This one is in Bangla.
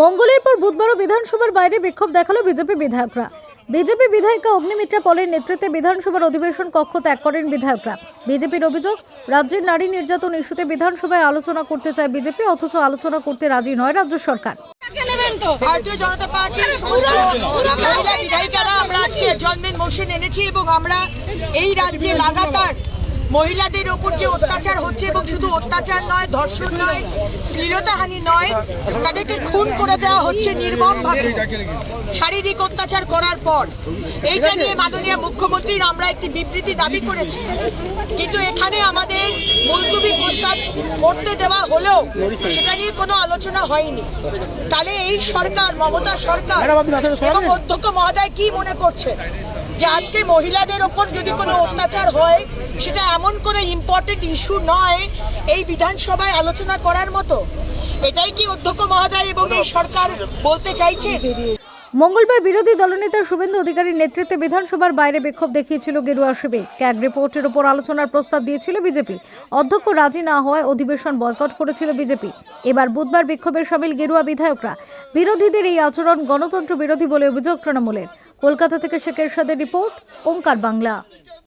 মঙ্গলের পর বুধবারও বিধানসভার বাইরে বিক্ষোভ দেখাল বিজেপি বিধায়করা। বিজেপি বিধায়িকা অগ্নিমিত্রা পলের নেতৃত্বে বিধানসভার অধিবেশন কক্ষ ত্যাগ করেন বিধায়করা। বিজেপির অভিযোগ রাজ্যের নারী নির্যাতন ইস্যুতে বিধানসভায় আলোচনা করতে চায় বিজেপি অথচ আলোচনা করতে রাজি নয় রাজ্য সরকার। ভারতীয় জনতা পার্টির মহিলা বিধায়িকারা আমরা আজকে জন্মের মোশন এনেছি এবং আমরা এই রাজ্যে লাগাতার মহিলাদের ওপর যে অত্যাচার হচ্ছে এবং শুধু অত্যাচার নয় ধর্ষণ নয় শ্লীলতাহানি নয় তাদেরকে খুন করে দেওয়া হচ্ছে নির্মম ভাবে শারীরিক অত্যাচার করার পর। এইটা নিয়ে মাননীয় মুখ্যমন্ত্রীর আমরা একটি বিবৃতি দাবি করেছি। কিন্তু এখানে আমাদের মুলতুবি প্রস্তাব করতে দেওয়া হলেও সেটা নিয়ে কোনো আলোচনা হয়নি। তাহলে এই সরকার মমতা সরকার এবং অধ্যক্ষ মহোদয় কি মনে করছে? যে আজকে মহিলাদের ওপর যদি কোনো অত্যাচার হয়, সেটা এমন কোনো ইম্পর্টেন্ট ইস্যু নয় এই বিধানসভায় আলোচনা করার মতো। এটাই কি অধ্যক্ষ মহোদয় এবং এই সরকার বলতে চাইছে? মঙ্গলবার বিরোধী দলনেতা শুভেন্দু অধিকারীর নেতৃত্বে বিধানসভার বাইরে বিক্ষোভ দেখিয়েছিল গেরুয়া শিবির। ক্যাগ রিপোর্টের উপর আলোচনার প্রস্তাব দিয়েছিল বিজেপি। অধ্যক্ষ রাজি না হওয়ায় অধিবেশন বয়কট করেছিল বিজেপি। এবার বুধবার বিক্ষোভের সামিল গেরুয়া বিধায়করা। বিরোধীদের এই আচরণ গণতন্ত্র বিরোধী বলে অভিযোগ তৃণমূলের। কলকাতা থেকে শেখ এরশাদের রিপোর্ট ওঙ্কার বাংলা।